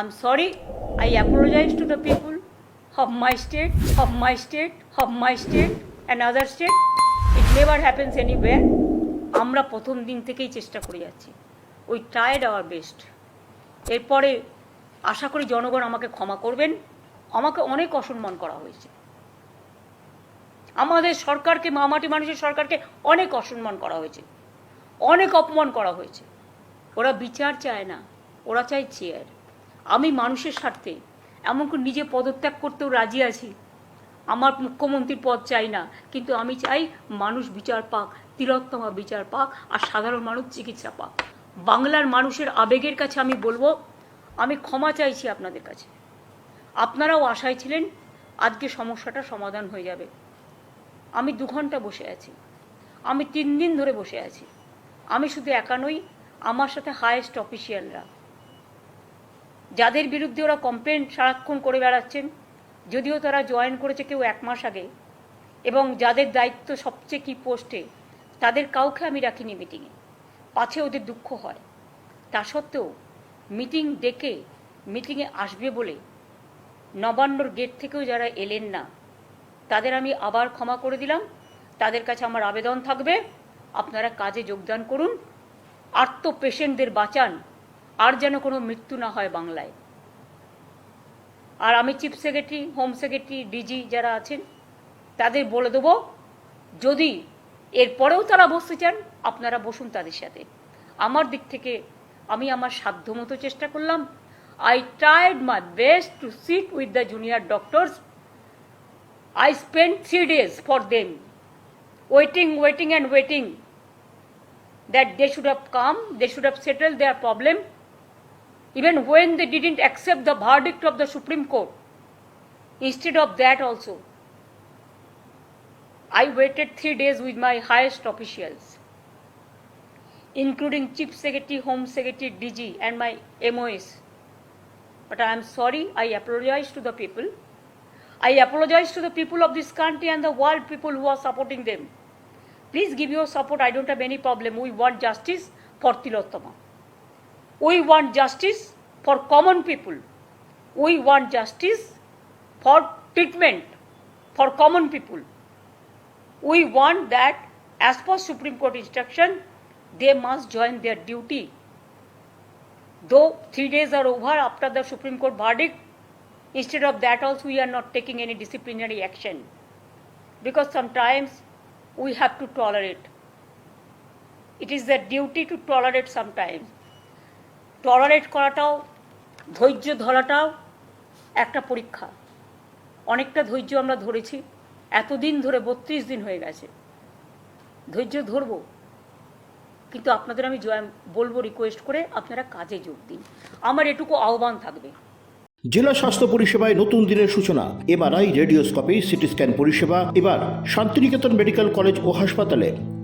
I'm sorry. I apologize to the people of my state, of my state, of my state, and other state. It never happens anywhere. আমরা প্রথম দিন থেকেই চেষ্টা করে যাচ্ছি। ওই ট্রাইড আওয়ার বেস্ট এরপরে আশা করি জনগণ আমাকে ক্ষমা করবেন। আমাকে অনেক অসম্মান করা হয়েছে। আমাদের সরকারকে মামাটি মানুষের সরকারকে অনেক অসম্মান করা হয়েছে। অনেক অপমান করা হয়েছে। ওরা বিচার চায় না। ওরা চায় চেয়ার আমি মানুষের স্বার্থে, এমনকি নিজে পদত্যাগ করতেও রাজি আছি। আমার মুখ্যমন্ত্রীর পদ চাই না, কিন্তু আমি চাই মানুষ বিচার পাক, তিলোত্তমা বিচার পাক, আর সাধারণ মানুষ চিকিৎসা পাক। বাংলার মানুষের আবেগের কাছে আমি বলব, আমি ক্ষমা চাইছি আপনাদের কাছে। আপনারাও আশায় ছিলেন, আজকে সমস্যাটা সমাধান হয়ে যাবে। আমি দু ঘণ্টা বসে আছি। আমি তিন দিন ধরে বসে আছি। আমি শুধু একা নই, আমার সাথে হায়েস্ট অফিসিয়ালরা যাদের বিরুদ্ধে ওরা কমপ্লেন সারাক্ষণ করে বেড়াচ্ছেন, যদিও তারা জয়েন করেছে কেউ এক মাস আগে, এবং যাদের দায়িত্ব সবচেয়ে কি পোস্টে তাদের কাউকে আমি রাখিনি মিটিংয়ে পাছে ওদের দুঃখ হয়। তা সত্ত্বেও মিটিং ডেকে মিটিংয়ে আসবে বলে নবান্নর গেট থেকেও যারা এলেন না, তাদের আমি আবার ক্ষমা করে দিলাম। তাদের কাছে আমার আবেদন থাকবে। আপনারা কাজে যোগদান করুন। আর্ত পেশেন্টদের বাঁচান। আর যেন কোনো মৃত্যু না হয় বাংলায়। আর আমি chief secretary home secretary DG যারা আছেন তাদের বলে দেবো যদি এরপরেও তারা বসতে চান আপনারা বসুন তাদের সাথে। আমার দিক থেকে আমি আমার সাধ্যমতো চেষ্টা করলাম। I tried my best to sit with the junior doctors I spend three days for them, waiting waiting and waiting that they should have come they should have settled their problem. Even when they didn't accept the verdict of the Supreme Court, instead of that, also, I waited three days with my highest officials, including Chief Secretary, Home Secretary, DG, and my MOS. But I am sorry, I apologize to the people. I apologize to the people of this country and the world people who are supporting them. Please give your support. I don't have any problem. We want justice for Tilottama. We want justice for common people. We want justice for treatment for common people. We want that, as per Supreme Court instruction, they must join their duty. Though three days are over after the Supreme Court verdict, Instead of that, also, we are not taking any disciplinary action because sometimes we have to tolerate. It is the duty to tolerate sometimes. Tolerate করাটাও, ধৈর্য ধরাটাও একটা পরীক্ষা। অনেকটা ধৈর্য আমরা ধরেছি। এতদিন ধরে বত্রিশ দিন হয়ে গেছে। ধৈর্য ধরবো। কিন্তু আপনাদের আমি জয়, বলব রিকোয়েস্ট করে আপনারা কাজে যোগ দিন। আমার এটুকু আহ্বান থাকবে। জেলা স্বাস্থ্য পরিষেবায় নতুন দিনের সূচনা। এবার এমআরআই, রেডিওস্কোপি, সিটি স্ক্যান পরিষেবা। এবার শান্তিনিকেতন মেডিকেল কলেজ ও হাসপাতালে